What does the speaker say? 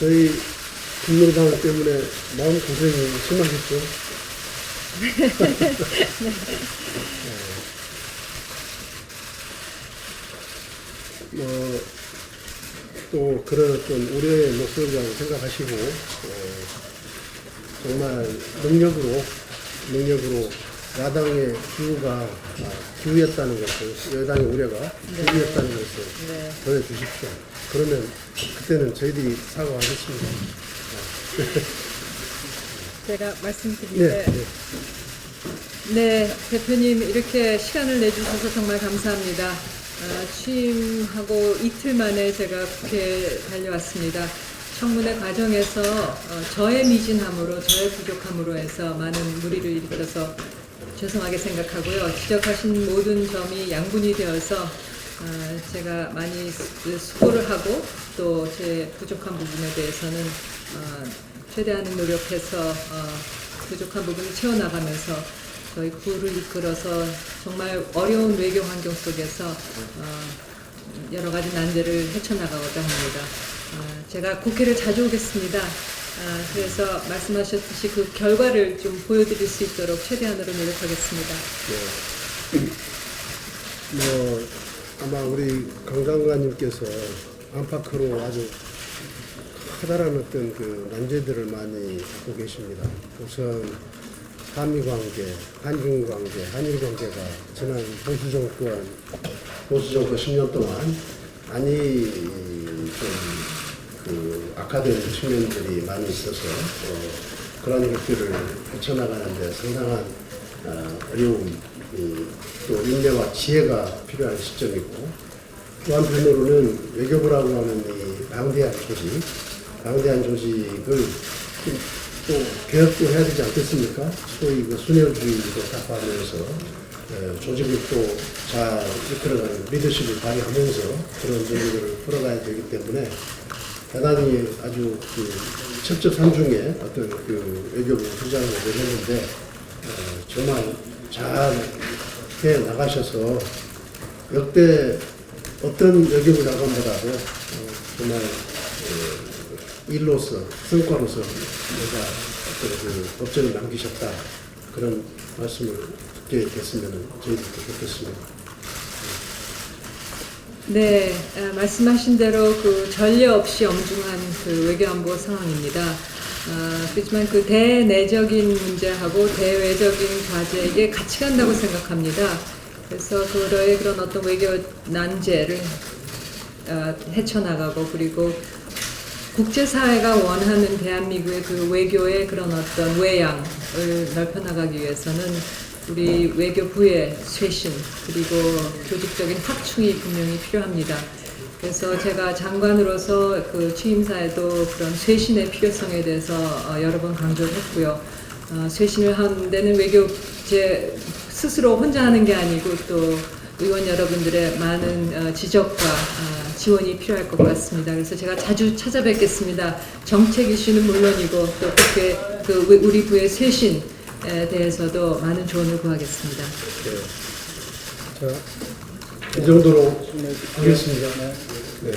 저희 국민의당 때문에 마음 고생이 심하겠죠. 뭐, 또 그런 어떤 우려의 목소리라고 생각하시고, 어, 정말 능력으로, 능력으로 야당의 기우가 아, 기우였다는 것을, 여당의 우려가 기우였다는 것을 네. 보여주십시오. 그러면 그때는 저희들이 사과하겠습니다. 제가 네, 말씀드리는데 네. 네, 대표님 이렇게 시간을 내주셔서 정말 감사합니다. 아, 취임하고 이틀 만에 제가 국회에 달려왔습니다. 청문회 과정에서 어, 저의 미진함으로, 저의 부족함으로 해서 많은 무리를 일으켜서 죄송하게 생각하고요. 지적하신 모든 점이 양분이 되어서 어, 제가 많이 수- 수고를 하고 또 제 부족한 부분에 대해서는 어, 최대한의 노력해서 어, 부족한 부분을 채워나가면서 저희 구를 이끌어서 정말 어려운 외교 환경 속에서 어, 여러 가지 난제를 헤쳐나가고자 합니다. 어, 제가 국회를 자주 오겠습니다. 아, 그래서 말씀하셨듯이 그 결과를 좀 보여드릴 수 있도록 최대한으로 노력하겠습니다. 뭐 아마 우리 강장관님께서 안팎으로 아주 커다란 어떤 그 난제들을 많이 갖고 계십니다. 우선 한미 관계, 한중 관계, 한일 관계가 지난 보수 정권, 보수 정권 10년 동안 많이 좀그 악화된 측면들이 많이 있어서 어, 그런 것들을 헤쳐나가는데 상당한 어, 어려움, 이, 또 인내와 지혜가 필요한 시점이고 또 한편으로는 외교부라고 하는 이 방대한 조직, 방대한 조직을 또 개혁도 해야 되지 않겠습니까? 소위 그 순혈주의도 타파하면서 에, 조직을 또 잘 이끌어가는 리더십을 발휘하면서 그런 조직을 풀어가야 되기 때문에 대단히 아주 그 첩첩산중의 어떤 그 외교부 부장을 내렸는데 어, 정말 잘 해 나가셔서 역대 어떤 외교부 장관보다도 어, 정말 어, 일로서 성과로서 내가 그 업적을 남기셨다 그런 말씀을 듣게 됐으면 저희들도 좋겠습니다. 네, 아, 말씀하신 대로 그 전례 없이 엄중한 그 외교안보 상황입니다. 아, 그렇지만 그 대내적인 문제하고 대외적인 과제 이게 같이 간다고 생각합니다. 그래서 그로의 그런 어떤 외교 난제를 아, 헤쳐나가고 그리고 국제사회가 원하는 대한민국의 그 외교의 그런 어떤 외양을 넓혀나가기 위해서는 우리 외교부의 쇄신 그리고 조직적인 확충이 분명히 필요합니다. 그래서 제가 장관으로서 그 취임사에도 그런 쇄신의 필요성에 대해서 어, 여러 번 강조를 했고요. 어, 쇄신을 하는 데는 외교 제 스스로 혼자 하는 게 아니고 또 의원 여러분들의 많은 어, 지적과 어, 지원이 필요할 것 같습니다. 그래서 제가 자주 찾아뵙겠습니다. 정책 이슈는 물론이고 또 국회 그 우리 부의 쇄신에 대해서도 많은 조언을 구하겠습니다. 자, 이 정도로 하겠습니다. 네.